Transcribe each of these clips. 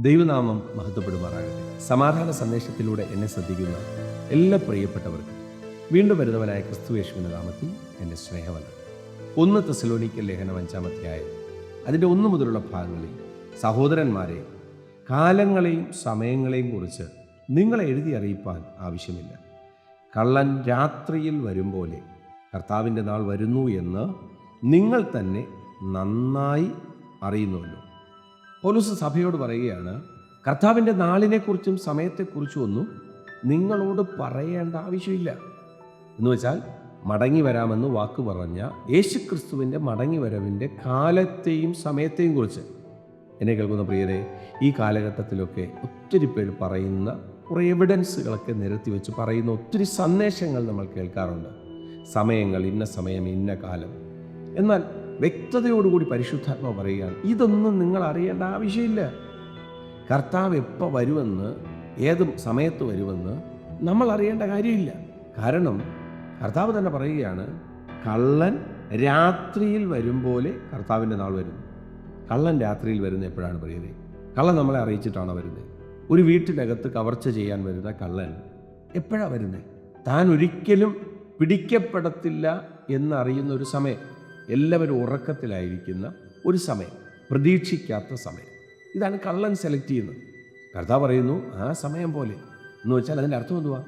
ദൈവനാമം മഹത്വപ്പെടുമാറാകട്ടെ. സമാധാന സന്ദേശത്തിലൂടെ എന്നെ ശ്രദ്ധിക്കുന്ന എല്ലാ പ്രിയപ്പെട്ടവർക്കും വീണ്ടും വരുന്നവനായ ക്രിസ്തുവേശുവിന്റെ നാമത്തിൽ എന്റെ സ്നേഹമല്ല ഒന്ന് തെസലോണിക്കൽ ലേഖനം അഞ്ചാമധ്യായം അതിന്റെ ഒന്നു മുതലുള്ള ഭാഗങ്ങളിൽ സഹോദരന്മാരെ കാലങ്ങളെയും സമയങ്ങളെയും കുറിച്ച് നിങ്ങളെ എഴുതി അറിയിപ്പാൻ ആവശ്യമില്ല. കള്ളൻ രാത്രിയിൽ വരും പോലെ കർത്താവിന്റെ നാൾ വരുന്നു എന്ന് നിങ്ങൾ തന്നെ നന്നായി അറിയുന്നുവല്ലോ. പോലീസ് സഭയോട് പറയുകയാണ് കർത്താവിന്റെ നാളിനെക്കുറിച്ചും സമയത്തെക്കുറിച്ചും ഒന്നും നിങ്ങളോട് പറയേണ്ട ആവശ്യമില്ല. എന്ന് വെച്ചാൽ മടങ്ങി വരാമെന്ന് വാക്ക് പറഞ്ഞ യേശുക്രിസ്തുവിന്റെ മടങ്ങി വരവിന്റെ കാലത്തെയും സമയത്തെയും കുറിച്ച്. എന്നെ കേൾക്കുന്ന പ്രിയരെ ഈ കാലഘട്ടത്തിലൊക്കെ ഒത്തിരി പേര് പറയുന്ന കുറേ എവിഡൻസുകളൊക്കെ നിരത്തി വെച്ച് പറയുന്ന ഒത്തിരി സന്ദേശങ്ങൾ നമ്മൾ കേൾക്കാറുണ്ട്. സമയങ്ങൾ ഇന്ന സമയം ഇന്ന കാലം. എന്നാൽ വ്യക്തതയോടുകൂടി പരിശുദ്ധാത്മ പറയുകയാണ് ഇതൊന്നും നിങ്ങൾ അറിയേണ്ട ആവശ്യമില്ല. കർത്താവ് എപ്പോൾ വരുമെന്ന് ഏത് സമയത്ത് വരുമെന്ന് നമ്മൾ അറിയേണ്ട കാര്യമില്ല. കാരണം കർത്താവ് തന്നെ പറയുകയാണ് കള്ളൻ രാത്രിയിൽ വരും പോലെ കർത്താവിന്റെ നാൾ വരുന്നു. കള്ളൻ രാത്രിയിൽ വരുന്ന എപ്പോഴാണ് പറയുന്നത്? കള്ളൻ നമ്മളെ അറിയിച്ചിട്ടാണ് വരുന്നത്? ഒരു വീട്ടിനകത്ത് കവർച്ച ചെയ്യാൻ വരുന്ന കള്ളൻ എപ്പോഴാണ് വരുന്നത്? താൻ ഒരിക്കലും പിടിക്കപ്പെടത്തില്ല എന്നറിയുന്ന ഒരു സമയം. എല്ലാവരും ഉറക്കത്തിലായിരിക്കുന്ന ഒരു സമയം പ്രതീക്ഷിക്കാത്ത സമയം. ഇതാണ് കള്ളൻ സെലക്ട് ചെയ്യുന്നത്. കർത്താവ് പറയുന്നു ആ സമയം പോലെ. എന്ന് വെച്ചാൽ അതിന്റെ അർത്ഥം എന്തുവാ?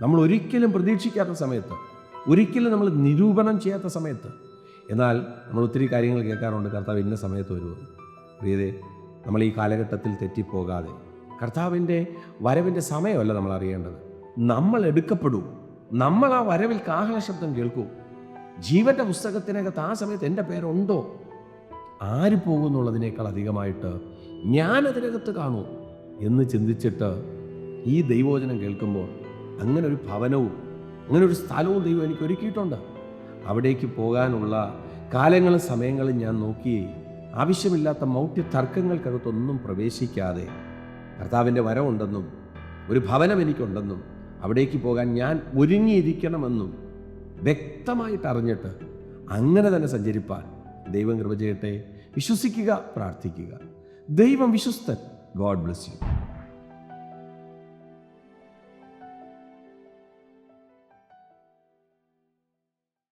നമ്മൾ ഒരിക്കലും പ്രതീക്ഷിക്കാത്ത സമയത്ത് ഒരിക്കലും നമ്മൾ നിരൂപണം ചെയ്യാത്ത സമയത്ത്. എന്നാൽ നമ്മൾ ഒത്തിരി കാര്യങ്ങൾ കേൾക്കാറുണ്ട് കർത്താവ് ഇന്ന സമയത്ത് വരുമെന്ന് പ്രിയതേ നമ്മൾ ഈ കാലഘട്ടത്തിൽ തെറ്റിപ്പോകാതെ. കർത്താവിന്റെ വരവിന്റെ സമയമല്ല നമ്മൾ അറിയേണ്ടത്. നമ്മൾ എടുക്കപ്പെടൂ. നമ്മൾ ആ വരവിൽ കാഹള ശബ്ദം കേൾക്കൂ. ജീവന്റെ പുസ്തകത്തിനകത്ത് ആ സമയത്ത് എന്റെ പേരുണ്ടോ? ആര് പോകുന്നുള്ളതിനേക്കാൾ അധികമായിട്ട് ഞാൻ അതിനകത്ത് കാണൂ എന്ന് ചിന്തിച്ചിട്ട് ഈ ദൈവോചനം കേൾക്കുമ്പോൾ അങ്ങനെ ഒരു ഭവനവും അങ്ങനെ ഒരു സ്ഥലവും ദൈവം എനിക്ക് ഒരുക്കിയിട്ടുണ്ട്. അവിടേക്ക് പോകാനുള്ള കാലങ്ങളും സമയങ്ങളും ഞാൻ നോക്കി. ആവശ്യമില്ലാത്ത മൗഢ്യ തർക്കങ്ങൾക്കകത്തൊന്നും പ്രവേശിക്കാതെ കർത്താവിന്റെ വരവുണ്ടെന്നും ഒരു ഭവനം എനിക്കുണ്ടെന്നും അവിടേക്ക് പോകാൻ ഞാൻ ഒരുങ്ങിയിരിക്കണമെന്നും വ്യക്തമായിട്ട് അറിഞ്ഞിട്ട് അങ്ങനെ തന്നെ സഞ്ചരിപ്പാൻ ദൈവം കൃപ ചെയ്യട്ടെ. വിശ്വസിക്കുക പ്രാർത്ഥിക്കുക. ദൈവം വിശ്വസ്തൻ. God bless you.